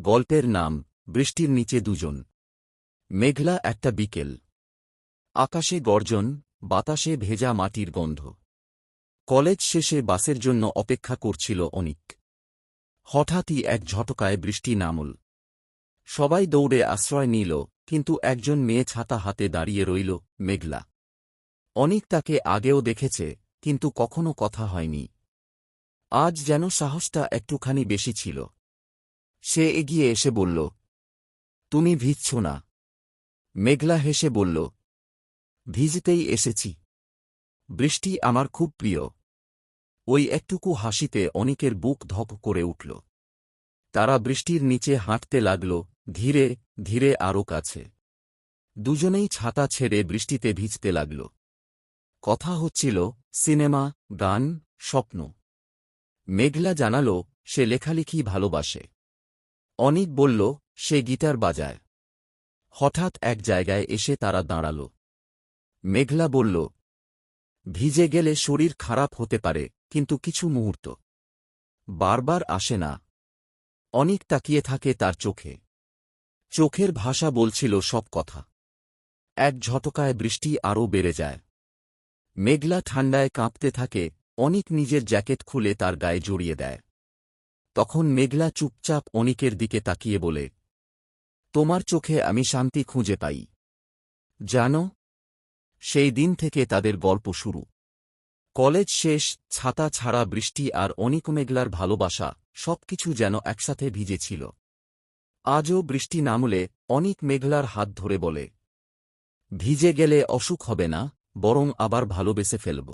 গল্পের নাম, বৃষ্টির নিচে দুজন। মেঘলা একটা বিকেল। আকাশে গর্জন, বাতাসে ভেজা মাটির গন্ধ। কলেজ শেষে বাসের জন্য অপেক্ষা করছিল অনিক। হঠাৎই এক ঝটকায় বৃষ্টি নামল। সবাই দৌড়ে আশ্রয় নিল, কিন্তু একজন মেয়ে ছাতা হাতে দাঁড়িয়ে রইল, মেঘলা। অনিক তাকে আগেও দেখেছে, কিন্তু কখনো কথা হয়নি। আজ যেন সাহসটা একটুখানি বেশি ছিল। সে এগিয়ে এসে বলল, তুমি ভিজছ না। মেঘলা হেসে বলল, ভিজতেই এসেছি। বৃষ্টি আমার খুব প্রিয়। ওই একটুকু হাসিতে অনিকের বুক ধক করে উঠল। তারা বৃষ্টির নিচে হাঁটতে লাগল, ধীরে ধীরে আরও কাছে। দুজনেই ছাতা ছেড়ে বৃষ্টিতে ভিজতে লাগল। কথা হচ্ছিল, সিনেমা, গান, স্বপ্ন। মেঘলা জানাল, সে লেখালেখি ভালোবাসে। অনিক বলল, সে গিটার বাজায়। হঠাৎ এক জায়গায় এসে তারা দাঁড়াল। মেঘলা বলল, ভিজে গেলে শরীর খারাপ হতে পারে, কিন্তু কিছু মুহূর্ত। বারবার আসে না। অনিক তাকিয়ে থাকে তার চোখে। চোখের ভাষা বলছিল সব কথা। এক ঝটকায় বৃষ্টি আরও বেড়ে যায়। মেঘলা ঠান্ডায় কাঁপতে থাকে অনিক নিজের জ্যাকেট খুলে তার গায়ে জড়িয়ে দেয়। তখন মেঘলা চুপচাপ অনিকের দিকে তাকিয়ে বলে, তোমার চোখে আমি শান্তি খুঁজে পাই। জানো, সেই দিন থেকে তাদের গল্প শুরু। কলেজ শেষ, ছাতা ছাড়া বৃষ্টি আর অনিক মেঘলার ভালোবাসা সবকিছু যেন একসাথে ভিজেছিল। আজও বৃষ্টি নামলে অনিক মেঘলার হাত ধরে বলে, ভিজে গেলে অসুখ হবে না, বরং আবার ভালোবেসে ফেলব।